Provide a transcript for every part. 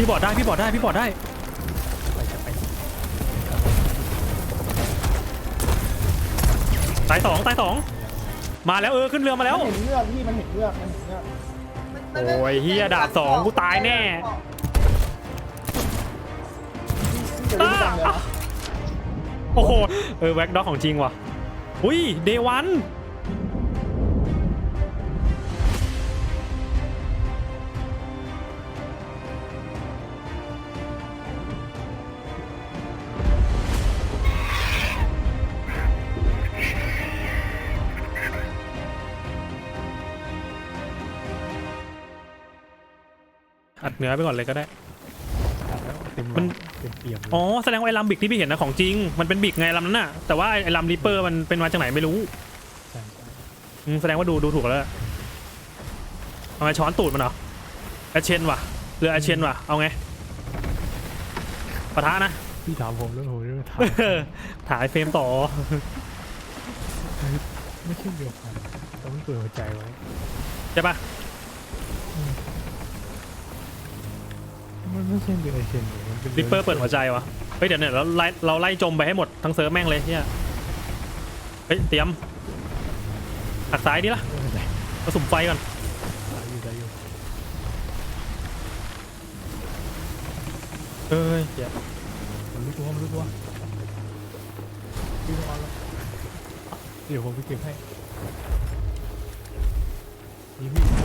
พี่บอดได้พี่บอดได้พี่บอดได้ไปจะไปตายสองตายสองมาแล้วเออขึ้นเรือมาแล้ว มันเห็นเลือกพี่มันเห็นเลือกมันเห็นเลือกโอ้ยเฮียดาบสองกูตายแน่พี่จะรู้จังเลยนะโอ้โหเออแว็กด็อกของจริงว่ะอุ้ยเดวัน อัดเนื้อไปก่อนเลยก็ได้ เต็มมัน เต็มเปี่ยมเลยอ๋อแสดงว่าไอ้ลำบิกที่พี่เห็นนะของจริง มันเป็นบิกไงลำนั้นน่ะ แต่ว่าไอ้ลำริปเปอร์มันเป็นมาจากไหนไม่รู้ใช่ใช่อืมแสดงว่าดูดูถูกแล้วเอาไงช้อนตูดมันเหรอแอชเชนว่ะเรือแอชเชนว่ะเอาไงปะทะนะ พี่ถามผมแล้วผมจะถามถ่ายเฟรมต่อ ไม่ใช่เดียวกันต้องเปิดหัวใจไว้ใช่ปะ มันไม่ใช่เดียวเชนเลยมันเป็นริปเปอร์เปิดหัวใจวะเฮ้ยเดี๋ยวเนี่ยเราไล่เราไล่จมไปให้หมดทั้งเซิร์ฟแม่งเลยเนี่ยเฮ้ยเตรียมหักซ้ายดิล่ะเออได้กระสุมไฟก่อนได้อยู่ได้อยู่เอ้ยเดี๋ยวมันรู้ตัวมันรู้ตัวพี่ต้องเอาแล้วเดี๋ยวผมไปเก็บให้นี่พี่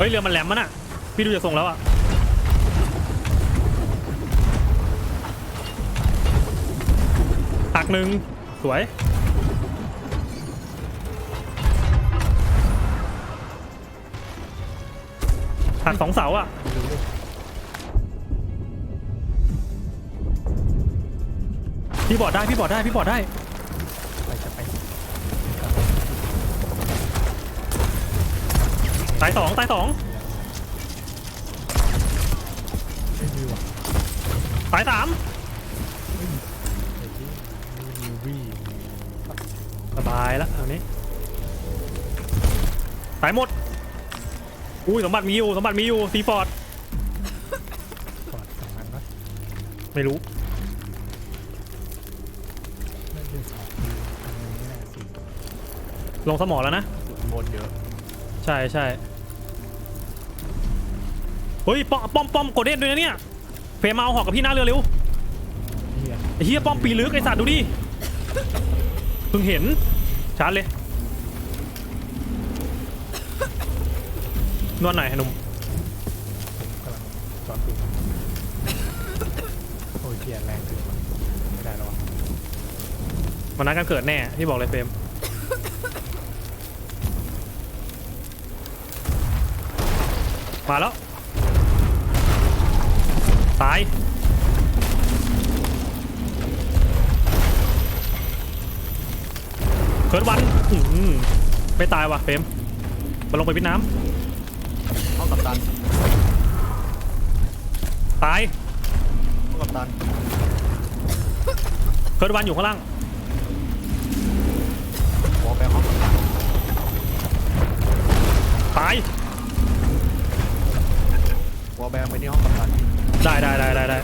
เฮ้ยเรือมันแหลมมันอะ พี่ดูจะส่งแล้วอะหักหนึ่งสวยหักสองเสาอะพี่บอดได้พี่บอดได้พี่บอดได้ ไปจะไป ตายสองตายสองไม่มีว่ะตายสามไอ้ที่มีนิวบี้สบายแล้วอันนี้ตายหมดอุ้ยสมบัติมีอยู่สมบัติมีอยู่ซีฟอร์ดก่อนสองอันนะไม่รู้น่าจะสองคือทำไมไม่ได้สี่ลงสมอแล้วนะสุดบนเยอะ ใช่ใช่ เฮ้ยป้อมป้อมป้อมโกลเด้นด้วยนะเนี่ยเพมาเอาหอกกับพี่หน้าเรือเร็วนี่อะไอ้เฮียป้อมปีลึกไอ้สัตว์ดูดิเพิ่งเห็นชาร์จเลยนวดหน่อยหนุ่มผมกำลังจอนปิดโอ้ยเกียร์แรงเกินว่ะไม่ได้แล้ววะวันนั้นกันเกิดแน่พี่บอกเลยเฟรมมาแล้ว ตาย เคิร์ดวันอื้อหือไม่ตายว่ะเฟรมมาลงไปพิดน้ห้องกัปตันำตายห้องกัปตัน เคิร์ดวันอยู่ข้างล่างวอลแบงห้องกัปตัน ตายวอลแบงไปที่ห้องกัปตันพี่ ได้ได้ได้ได้ได้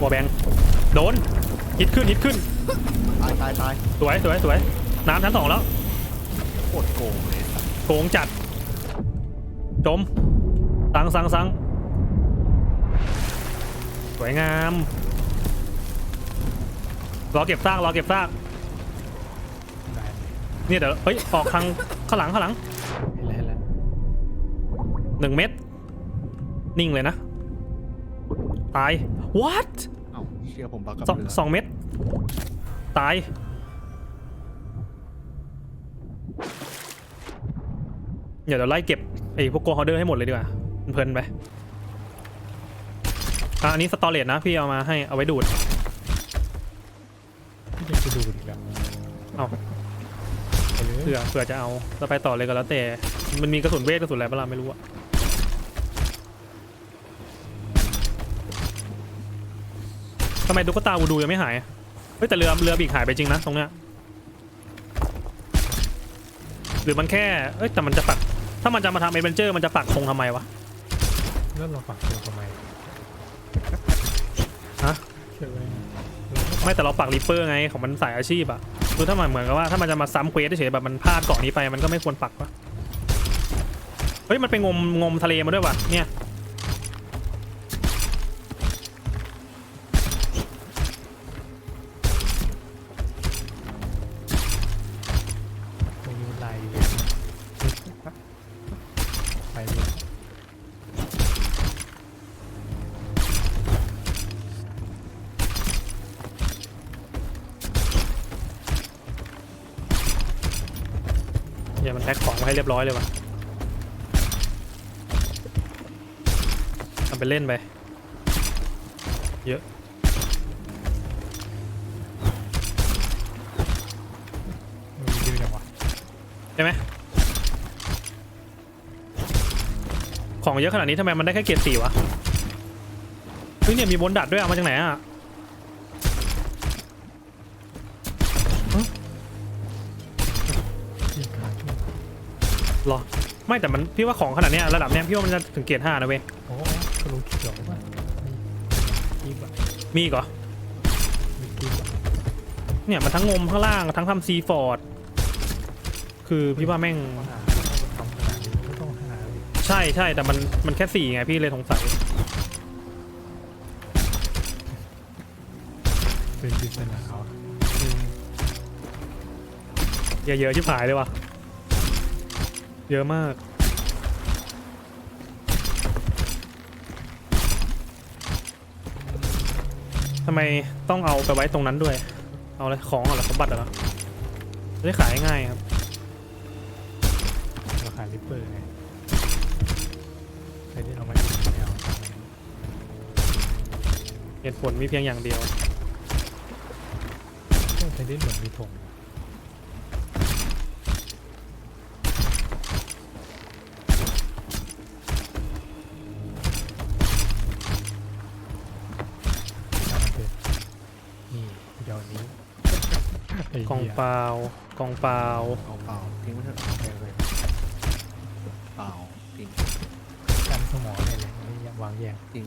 วอแบงโดนฮิตขึ้นฮิตขึ้นตายตายตายสวยสวยสวยน้ำชั้นสองแล้วโคตรโกงเลยสัตว์โกงจัด จมสังสังสังสวยงามรอเก็บซากรอเก็บซากได้เลยเนี่ยเดี๋ยวเฮ้ยออกทางข้างหลังข้างหลังเห็นแล้วเห็นแล้วหนึ่งเม็ดนิ่งเลยนะ ตาย what เอ้าเชื่อผมบักกับสองเรือสองเม็ดตาย เดี๋ยวเราไล่เก็บไอ้พวกโกฮอเดอร์ให้หมดเลยดีกว่ามันเพลินไปอะอันนี้สตอเรจนะพี่เอามาให้เอาไว้ดูดพี่จะไปดูอีกแล้วเอาไปเลยเผื่อเผื่อจะเอาจะไปต่อเลยก็แล้วแต่มันมีกระสุนเวทกระสุนอะไรบ้างล่ะไม่รู้อะำไมตุ๊กตาวูดูยังไม่หายอะเฮ้ยแต่เรือเรือบีกหายไปจริงนะตรงเนี้ย หรือมันแค่ เอ้ยแต่มันจะปัก ถ้ามันจะมาทำเอเวนเจอร์มันจะปักธงทำไมวะแล้วเราปักตัวทำไมฮะใช่ไหมไม่แต่เราปักริปเปอร์ไงของมันสายอาชีพอะคือถ้ามันเหมือนกับว่าถ้ามันจะมาซ้ำเควสเฉยๆแบบมันพลาดเกาะนี้ไปมันก็ไม่ควรปักวะเฮ้ยมันไปงมงมทะเลมาด้วยวะเนี่ย รียบร้อยเลยว่ะทำไปเล่นไป เยอะ มันยืดจังวะใช่ไหม ของเยอะขนาดนี้ทำไมมันได้แค่เกียร์สี่วะ เฮ้ยเนี่ยมีบนดัดด้วยเอามาจากไหนอะ ไม่แต่มันพี่ว่าของขนาดเนี้ยระดับเนี้ยพี่ว่ามันจะถึงเกียร์ห้านะเว้ยโอ้กระโหลกเขียวป่ะมีกีบอะมีอีกเหรอมีกีบอะเนี่ยมันทั้งงมข้างล่างทั้งทำซีฟอร์ดคือพี่ว่าแม่งหาทำขนาดนี้ก็ต้องหาดิใช่ใช่แต่มันมันแค่สี่ไงพี่เลยสงสัยเป็นปริศนาเขาเยอะๆชิบหายเลยว่ะ เยอะมาก ทำไมต้องเอาไปไว้ตรงนั้นด้วย เอาอะไรของเหรอสมบัติเหรอจะได้ขายง่ายครับราคาลิปเปอร์ไงใครที่เอามาจากไหนเอาทำไมเหตุผลมีเพียงอย่างเดียวต้องใช้ดิ้นเหมือนมีธง ไอ้กองเหี้ยเปล่ากองเปล่าเอาเปล่าทิ้งไว้เถอะเออเลยเปล่าทิ้งกันสมองเนี่ยเลยไม่อยากวางแยงทิ้ง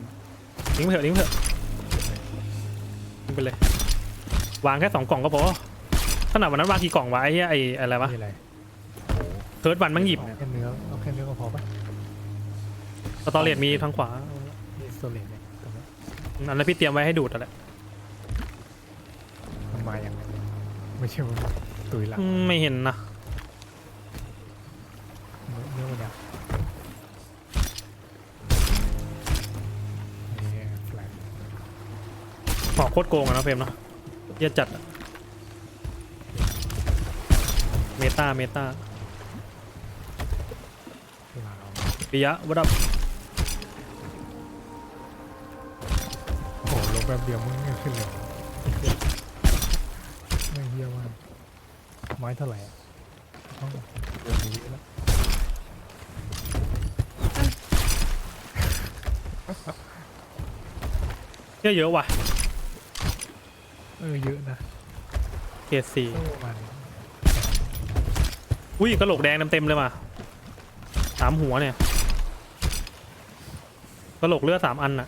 ทิ้งไปเถอะทิ้งไปเถอะทิ้งไปเลยวางแค่สองกล่องก็พอขนาดวันนั้นวางกี่กล่องวะไอ้เหี้ยไอ้อะไรวะนี่อะไรเทิร์ดวันมันหยิบเอาแค่เนื้อเอาแค่เนื้อก็พอปะสตอเรจมีทางขวานี่โซเลตเนี่ยตรงนี้อันนั้นพี่เตรียมไว้ให้ดูดแต่นแหละ มันมาอย่างไร ไม่ใช่ว่าตุยหลังอืมไม่เห็นนะเนื้อเนื้อมันเนี่ยนี่แฟลกหอกโคตรโกงอะนะเฟรมเนาะเหี้ยจัดอะเมตาเมตาลาวปิยะวัดับโอ้โหลงแบบเดียวมึงไม่ขึ้นเลยไม่เฮียว่ากไม้เท่าไหร่อะต้องเดือนนี้แล้วเหี้ยเยอะว่ะเออเยอะนะเกรดสี่โซ่มันอุ้ยกระโหลกแดงเต็มๆเลยว่ะสามหัวเนี่ยกระโหลกเลือดสามอันอะ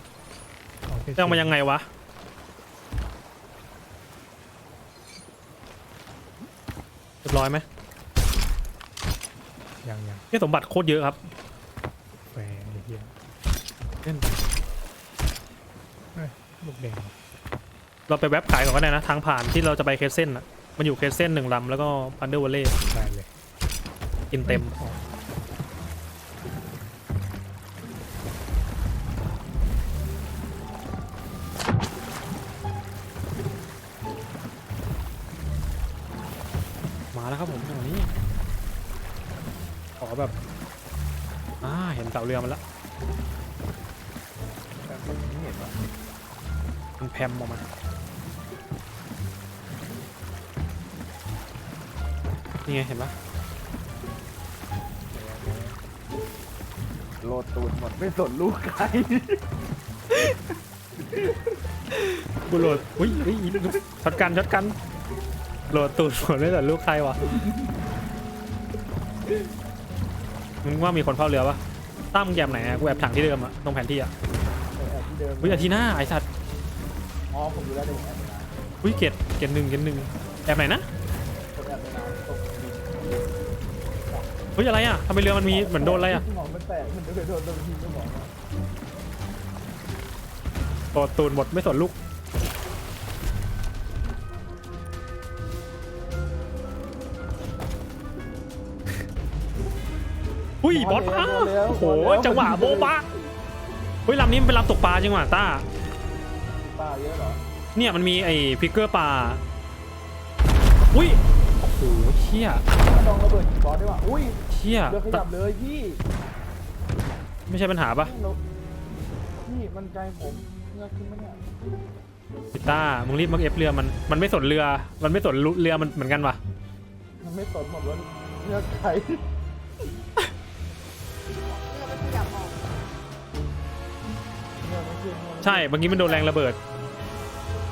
เอาแค่จะเอามายังไงวะ รียบร้อยไหมยังยังนี่สมบัติโคตรเยอะครับแฟร์ไอ้เฮียเล่นลูกแดงเราไปแว็บขายก่อนก็ได้นะ ทางผ่านที่เราจะไปเคสเซนอะมันอยู่เคสเซนหนึ่งลำแล้วก็พันเดอร์วอลเล่ได้เลย กินเต็ม อ๋อ มาแล้วครับผมตรงนี้ ขอแบบอ่าเห็นเสาเรือมันละไม่เห็นวะมันแพมออกมานี่ไงเห็นปะโลดตูดหมดไม่สนลูกใครกูโหลดอุ้ยอุ้ยช็อตกันช็อตกัน โหลดตูดผลไม่แต่ลูกใครวะ มึงว่ามีคนเฝ้าเรือปะตั้มงแยมไหนอะกูแอบถังที่เดิมอะตรงแผนที่อะเออที่เดิมอุ้ยอาทีหน้าไอสัตว์อ๋อผมดูแล้วเดี๋ยวผมแอบไปนะอุ้ยเกตเกตหนึ่งเกตหนึ่งแอบไหนนะผมแอบไปนะตกดินเฮ้ยอะไรอะทำไมเรือมันมีเหมือนโดนอะไรอะสมองมันแตกมันโดนโดนโดนทีสมองอะตัวตูนหมดไม่สนลูก อุ้ยบอสอ้าโอ้โหจังหวะโบ๊ะบะเฮ้ยลำนี้มันเป็นลำตกปลาจริงว่ะต้าปลาเยอะเหรอเนี่ยมันมีไอ้พิกเกอร์ปลาอุ้ยโอ้โหเชี่ยลองระเบิดบอสได้ป่ะอุ้ยเชี่ยเรือขยับเลยพี่ไม่ใช่ปัญหาปะนี่เราพี่มันไกลผมเงือกขึ้นไหมเนี่ยพิต้ามึงรีบมาเอฟเรือมันมันไม่สนเรือ มันไม่สนเรือมันเหมือนกันปะมันไม่สนหมดว่าเงือกไข่ ช่เมื่อกี้มันโดนแรงระเบิด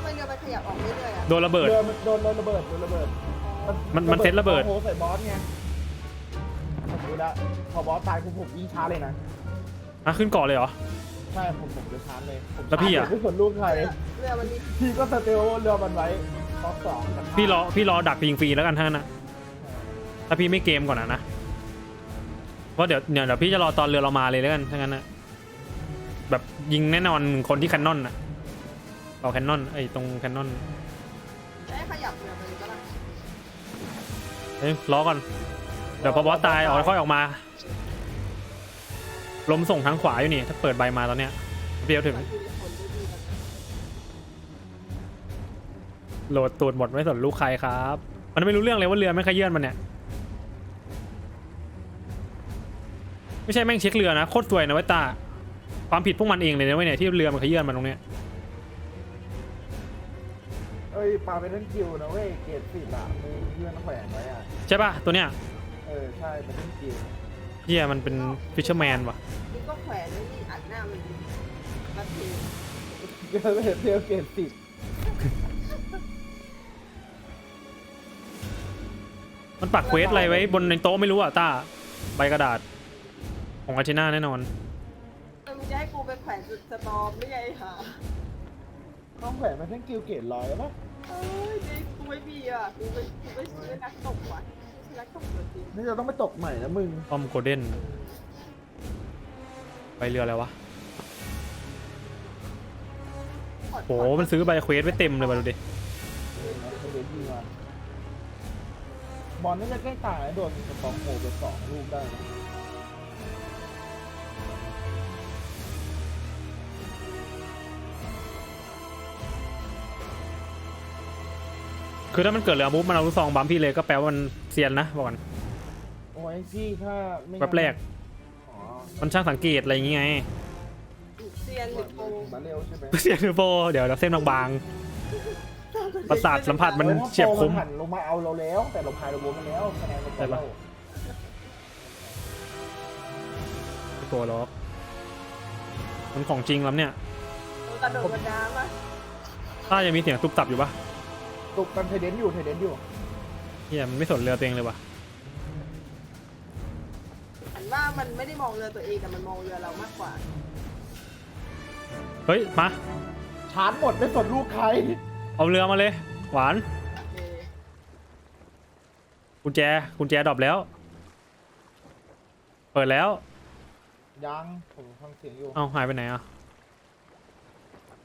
มันเรือมันขยับออกเรื่อยๆอะโดนระเบิด เรือมันโดนโดนระเบิดโดนระเบิดมันมันเซ็ตระเบิด โอ้โหใส่บอสไงผมรู้แล้วพอบอสตายผมผมยิงช้าเลยนะ อะขึ้นเกาะเลยเหรอ ใช่ผมผมจะชาร์จเลยผมแล้วพี่อะชาร์จเลยไม่สนลูกใครเรือเรือมันมีพี่ก็สเตลเรือมันไว้ล็อกสองกับพี่รอพี่รอดักยิงฟรีแล้วกันท่านั้นนะถ้าพี่ไม่เกมก่อนอะนะเพราะเดี๋ยวเนี่ยเดี๋ยวพี่จะรอตอนเรือเรามาเลยแล้วกันถ้างั้นนะ แบบยิงแน่นอนคนที่แคนนอนอะต่อแคนนอนไอ้ตรงแคนนอนได้ขยับเรือไปก็ได้เอ้ยรอก่อน เดี๋ยวพอบอสตายออกค่อยออกมาลมส่งทางขวาอยู่นี่ ถ้าเปิดใบมาตอนเนี้ยเดียวถึงมันคือผลดีๆมันโหลดตูดหมดไม่สนลูกใครครับ มันไม่รู้เรื่องเลยว่าเรือไม่ขยื่นมันเนี่ย ไม่ใช่แม่งเช็คเรือนะโคตรสวยนะเว้ยตา ความผิดพวกมันเองเลยนะเว้ยเนี่ยที่เรือมันขยื่นมันตรงเนี้ยเอ้ยปลาเป็นทั้งคิวนะเว้ยเกรดสิบอะมีเพื่อนแขวนไว้อะใช่ป่ะตัวเนี้ยเออใช่เป็นทั้งคิวเฮียมันเป็นฟิชเชอร์แมนว่ะนี่ก็แขวนไว้นี่อัดหน้ามันดีนาทีเกรดเดียวเกรดสิบมันปักเควสอะไรไว้บนในโต๊ะไม่รู้อะต้าใบกระดาษ ของอาร์เจน่าแน่นอนมันจะให้กู ไปแขวนจุดสตอมได้ไงหาต้องแขวนเป็นทั้งคิวเกรดร้อยปะเอ้ยนี่กูไม่มีอะกูไปกูไปซื้อนักตกว่ะซื้อนักตกตัวจริงนี่จะต้องไปตกใหม่นะมึงออมโกลเด้น ไปเรืออะไรวะถอดโหมันซื้อใบเควสไว้เต็มเลยมาดูดิเอาไปเดนดีมาบอลน่าจะใกล้ตายนะโดนสปองโมไปสองลูกได้นะ คือถ้ามันเกิดเรือมุฟมันเอาลูกซองบัมพี่เลยก็แปลว่ามันเซียนนะบอกก่อนโอ้ยพี่ถ้าไม่งั้นแป๊บแรกอ๋อมันช่างสังเกตอะไรอย่างงี้ไงเซียนหรือโปมาเร็วใช่ไหมเซียนหรือโปเดี๋ยวเราเส้นบางๆประสาทสัมผัสมันเฮ้ยเฉียบคมนหันลงมาเอาเราแล้ว แต่เราพายเราบนมาแล้วคะแนนเราใช่ปะเราโปหรอกมันของจริงแล้วเนี่ย กระโดดกระดามอะถ้ายังมีเสียงตุบตับอยู่ปะ ตุกกันเทเดนอยู่เทเดนอยู่เฮียมันไม่สนเรือตัวเองเลยวะฉันว่ามันไม่ได้มองเรือตัวเองแต่มันมองเรือเรามากกว่า เฮ้ยมาชาร์จหมดไม่สนลูกใครเอาเรือมาเลย หวานโอเคกุญแจกุญแจดรอปแล้ว เปิดแล้ว ยังผมฟังเสียงอยู่เอาหายไปไหนอะ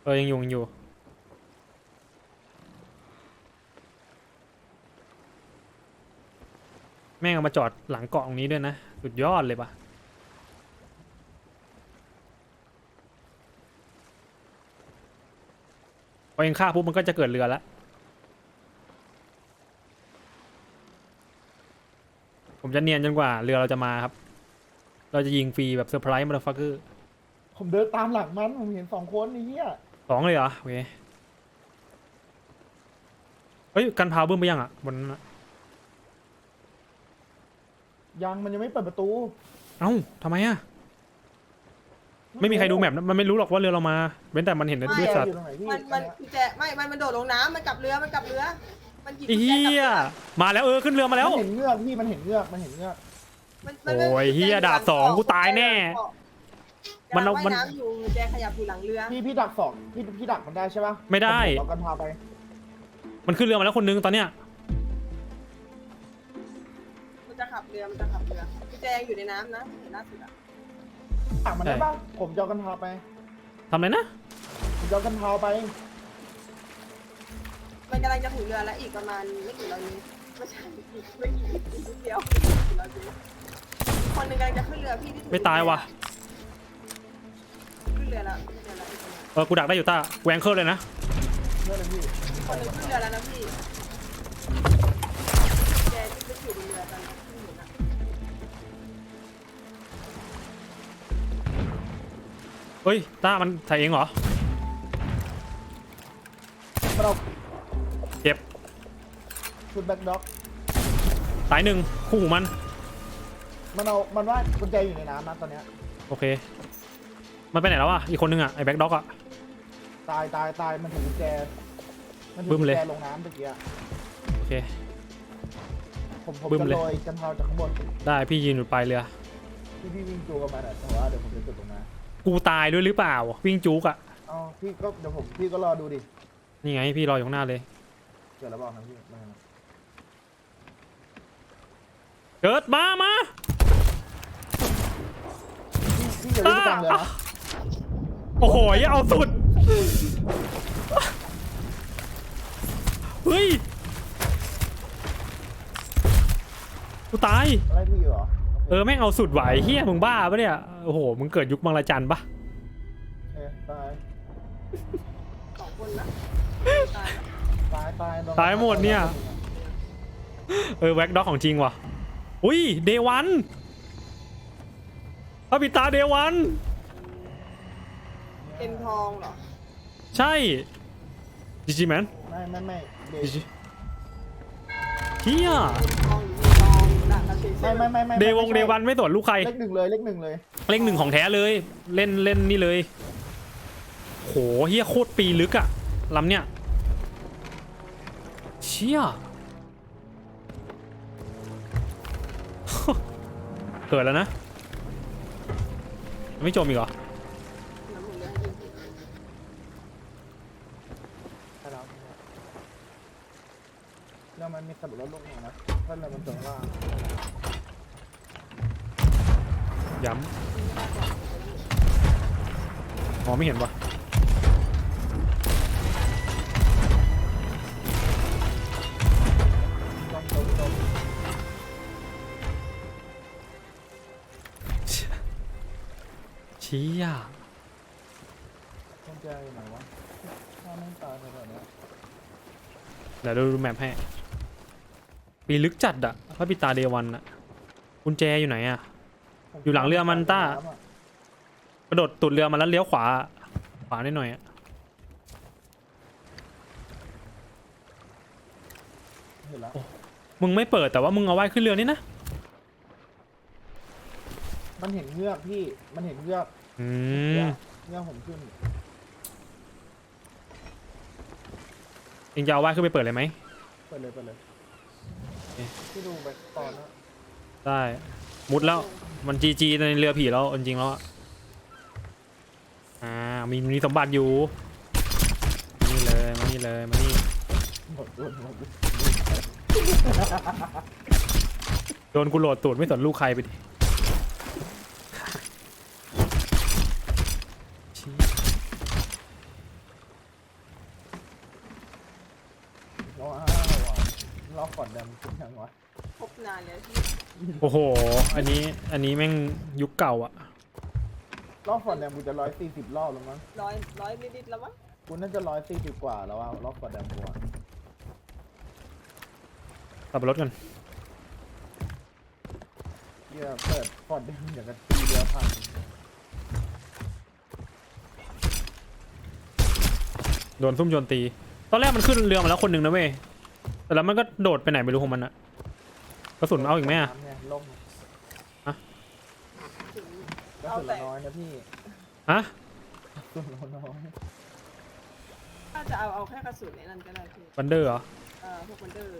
เออยังอยู่ยังอยู่ แม่งเอามาจอดหลังเกาะตรงนี้ด้วยนะ สุดยอดเลยปะพอเองฆ่าปุ๊บมันก็จะเกิดเรือแล้วผมจะเนียนจนกว่าเรือเราจะมาครับ เราจะยิงฟรีแบบเซอร์ไพรส์มาฟักเกอร์ผมเดินตามหลังมันผมเห็นสองคนนี่เฮียสองเลยเหรอโอเคเฮ้ยกันพาวเบิ้มไปยังอะบนนั้นอะ ยังมันยังไม่เปิดประตูเอ้าทำไมอะไม่มีใครดูแมปนะมันไม่รู้หรอกว่าเรือเรามาเว้นแต่มันเห็นกุญด้วยแจสัตอว์ยู่ตรงไหนพี่มันมันอัเยกุญแจไม่ มันมันโดดลงน้ำมันกลับเรือ มันกลับเรือ มันหยิบไอ้กุญแจเฮีกลับยเรือมาแล้วเออขึ้นเรือมาแล้วมันเห็นเงือกพี่มันเห็นเงือกมันเห็นเงือกมันโอ้ยเหี้ยดาบสองกูตายแน่มัมันนเอาเอามัมันนน้ำอยู่แจขยับอยู่หลังเรือพี่พี่ดักสองพี่พี่ดักมันได้ใช่ปะไม่ได้เรากันพาไปมันขึ้นเรือมาแล้วคนนึงตอนเนี้ย ขับเรือมันจะขับเรือกุญแจยังอยู่ในน้ำนะเห็นล่าสุดอะดักมันได้ปะผมจะเอากันพาไป ทำอะไรนะ ผมจะเอากันพาไป มันกำลังจะถึงเรือแล้วอีกประมาณไม่กี่ร้อยเมตรไม่ใช่อีกไม่กี่อีกนิดเดียวไม่กี่ร้อยเมตรคนหนึ่งกำลังจะขึ้นเรือพี่ที่ถึงไม่ตายว่ะ ขึ้นเรือแล้วขึ้นเรือแล้วอีกคนหนึ่งเออ กูดักได้อยู่ต้าแหวงเคิร์เลยนะเพื่อนเลยพี่คนหนึ่งขึ้นเรือแล้วนะพี่ เฮ้ยต้ามันถ่ายเองเหรอมันเอาเจ็บชุดแบ็คด็อกตายหนึ่งคู่หูมัน มันเอา มันว่ากุญแจอยู่ในน้ำนะตอนเนี้ยโอเค มันไปไหนแล้วอะอีกคนนึงอะไอ้แบ็คด็อกอะ ตายตายตายมันถึงกุญแจ มันถึงบึ้มกุญเลย แจลงน้ำตะเกียะโอเค ผมผมบึ้มจะเลย โรยกันพาวจากข้างบนได้พี่ยืนอยู่ปลายเรือ พี่พี่วิ่งจูกับมันอะแต่ว่าเดี๋ยวผมจะจุดตรงนั้น กูตายด้วยหรือเปล่า วิ่งจุกอะอ๋อพี่ก็เดี๋ยวผมพี่ก็รอดูดินี่ไงพี่รออยู่ข้างหน้าเลยเกิดแล้วบอกนะพี่ไม่นะเกิดมามาพี่พี่อย่าวิ่งไปกลางเลยนะโอ้โหอย่าเอาสุดเฮ้ยกูตายอะไรพี่เหรอ เออแม่งเอาสุดไหวเฮียมึงบ้าปะเนี่ยโอ้โหมึงเกิดยุคบางระจันปะเออตายสองคนนะตายแล้วตายตายโนตายหมดเนี่ย เออแว็กด็อกของจริงว่ะอุ้ยเดวันพระปิตาเดวันเอ็มทองเหรอใช่จีจีแมนไม่ไม่ไม่เดจีจีเฮียทองหรื ไม่ไม่ไม่ไม่เดวงไม่เดใช่วันไม่สนลูกใครเลขหนึ่งเลยเลขหนึ่งเลยเล่งหนึ่งของแท้เลย เล่นเล่นนี่เลย โหเฮียโคตรปีลึกอะลำเนี่ยเชี่ยเกิดแล้วนะ ไม่จมอีกเหรอ น้ำหมูเรือให้กิน ใช่แล้วแล้วมันมี ขับรถลงมานะถ้าเรามันตรงล่างย้ำมองไม่เห็นวะตรงตรงตรงเชี่ยตรงใจอยู่ไหนวะถ้าไม่ตายไปแบบนี้เดี๋ยวดูแมพให้ ปีลึกจัดอะพระปิตาเดวันอะกุญแจอยู่ไหนอะ อยู่หลังเรือมันต้า กระโดดตุดเรือมาแล้วเลี้ยวขวา ขวานิดหน่อยอะเห็นแล้วมึงไม่เปิดแต่ว่ามึงเอาไว้ขึ้นเรือนี่นะ มันเห็นเงือกพี่ มันเห็นเงือกอืเงืมอกเงือกผมขึ้น เองจะเอาไว้ขึ้นไปเปิดเลยไหม เปิดเลยเปิดเลยโอเค ที่ดูไปก่อนนะได้มุดแล้วมันจีจีในเรือผีแล้วจริงๆแล้วอะอ่ามีมีสมบัติอยู่นี่เลยมานี่เลยมานี่หมดรุ่นหมดรุ่นโดนกูโหลดตูดไม่สนลูกใครไปดิชี้ ว้าวล็อกก่อนดำขึ้นยังวะ พบนานแล้วที่ โอ้โห อันนี้ อันนี้แม่งยุคเก่าอะรอบฟอร์ดแดมกูจะร้อยสี่สิบรอบแล้วมั้งร้อยร้อยนิดๆแล้วมั้งกูน่าจะร้อยสี่สิบกว่าแล้วว่ารอบฟอร์ดแดมกูอะขับรถกัน เหี้ยเปิดฟอร์ดแดมอย่างกับทีเดียวพังโดนซุ่มโจมตี ตอนแรกมันขึ้นเรือมาแล้วคนหนึ่งนะเว้ย แต่แล้วมันก็โดดไปไหนไม่รู้ของมันอะ กระสุนเอาอีกไหมอะ น้ำเนี่ยล่มถึงกระเอาสุนแต่ละน้อยนะพี่ฮะกระสุนละน้อยถ้าจะเอาเอาแค่กระสุนในนั้นก็ได้พี่วันเดอร์เหรอเอ่อพวกมันเดอร์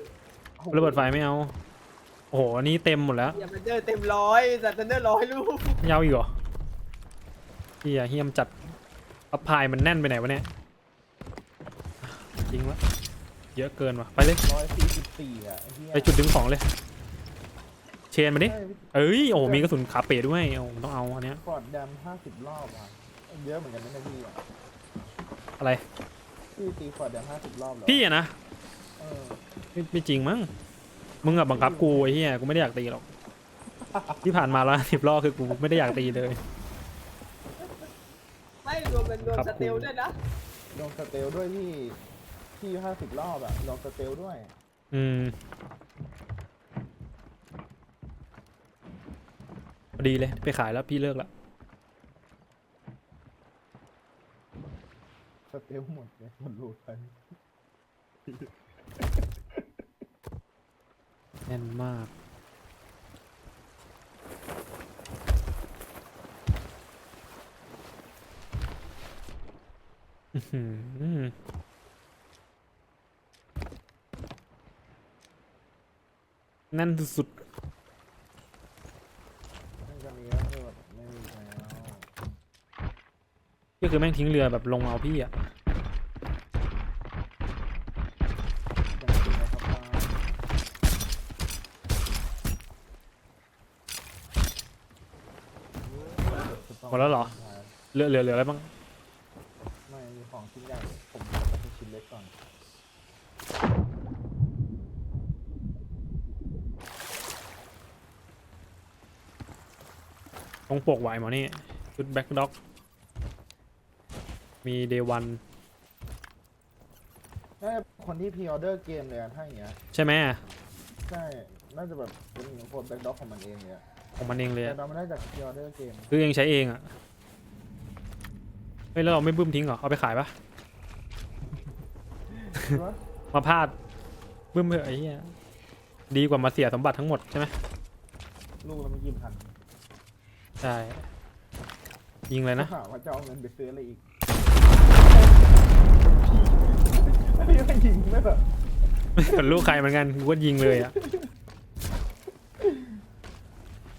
โอ้โหระเบิดไฟไม่เอา โอ้โหอันนี้เต็มหมดแล้วอย่ามาเจอเต็มร้อยแต่เจอร้อยลูกยาวอีกเหรอเฮียเฮียมจัดอัพพายมันแน่นไปไหนวะเนี่ยจริงวะเยอะเกินวะไปเลยร้อยสี่สิบสี่อะไอ้เหี้ยไปจุดดึงของเลย เชนมาดิใช่เอ้ย โอ้โหมีกระสุนขาเป๋ด้วย โอ้โหต้องเอาอันเนี้ยฟอร์ดแดมห้าสิบรอบอะเยอะเหมือนกันนะพี่อะอะไร พี่ตีฟอร์ดแดมห้าสิบรอบเหรอพี่อะนะเออไม่ไม่จริงมั้ง มึงอะบังคับกูไอ้เหี้ย กูไม่ได้อยากตีหรอก ที่ผ่านมาแล้วสิบรอบคือกูไม่ได้อยากตีเลย ไม่รวมเป็นรวมครับสเตลด้วยนะลงสเตลด้วยพี่พี่ห้าสิบรอบอะลงสเตลด้วย อืม อดีเลยไปขายแล้วพี่เลิกละสเตลหมดเลยหมดรูดไปแน่นมาก อื้อหือแน่นสุดนั่ ก็คือแม่งทิ้งเรือแบบลงเอาพี่อะยังมีนะครับป้าหมดแล้วเหรอ เหลือเหลือเหลืออะไรบ้าง ไม่มีของชิ้นใหญ่ ผมจะไปชิ้นเล็กก่อน ตรงปกไหวหมอนี่ชุดแบ็คด็อก มีเดวันน่าจะคนที่พรีออเดอร์เกมเลยอะถ้าอย่างเงี้ย ใช่ไหมใช่ น่าจะแบบเป็นโค้ดแบ็คด็อกของมันเองเลยอะของมันเองเลยแต่อะเราไม่ได้จากพรีออเดอร์เกมคือเองใช้เองอะเฮ้ยแล้วเราไม่บึ้มทิ้งเหรอ เอาไปขายปะว่ามาพลาดบึ้มเถอะไอ้เหี้ยดีกว่ามาเสียสมบัติทั้งหมดใช่ไหมลูกเราไม่ยิ้มทันใช่ยิงเลยนะถามว่าจะเอาเงินไปซื้ออะไรอีก พี่ไม่ยิงไม่แบบไม่สนลูกใครเหมือนกันกูก็ยิงเลยอะ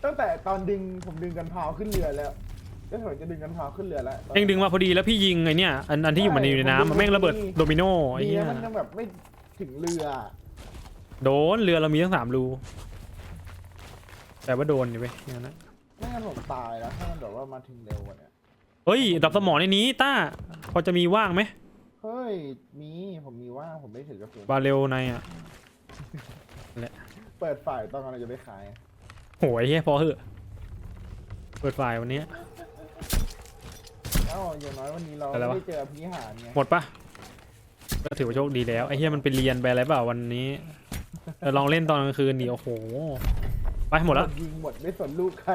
ตั้งแต่ตอนดึงผมดึงกันพาวขึ้นเรือแล้วแล้วผมจะดึงกันพาวขึ้นเรือแล้วเองดึงมาพอดีแล้วพี่ยิงไอเนี่ยอันอันที่อยู่มันอยู่ในน้ำมันแม่งระเบิดโดมิโนไอ้ดีเหี้ยมันยังแบบไม่ถึงเรือ โดนเรือเรามีทั้งสามรูแต่ว่าโดนอยู่เว้ยอย่างนั้นนะไม่งั้นผมตายแล้วถ้ามันแบบว่ามาถึงเร็วกว่าเนี้ยเฮ้ยดับสมองในนี้ต้าพอจะมีว่างไหม เฮ้ย มีผมมีว่าผมไม่ถือกระสุนบาเรลในอะเปิดฝ่ายตอนกำลังจะไปขาย โหยเฮ้ยพอเหอะเปิดไฟล์วันนี้ เอ้าอย่างน้อยวันนี้เราอะไรวะ ไม่ได้เจอพิหารไงหมดปะก็ถือว่าโชคดีแล้วไอ้เหี้ยมันไปเรียนไปอะไรเปล่าวันนี้เออลองเล่นตอนกลางคืนดิโอ้โห ไปหมดแล้ว ยิงหมดไม่สนลูกใคร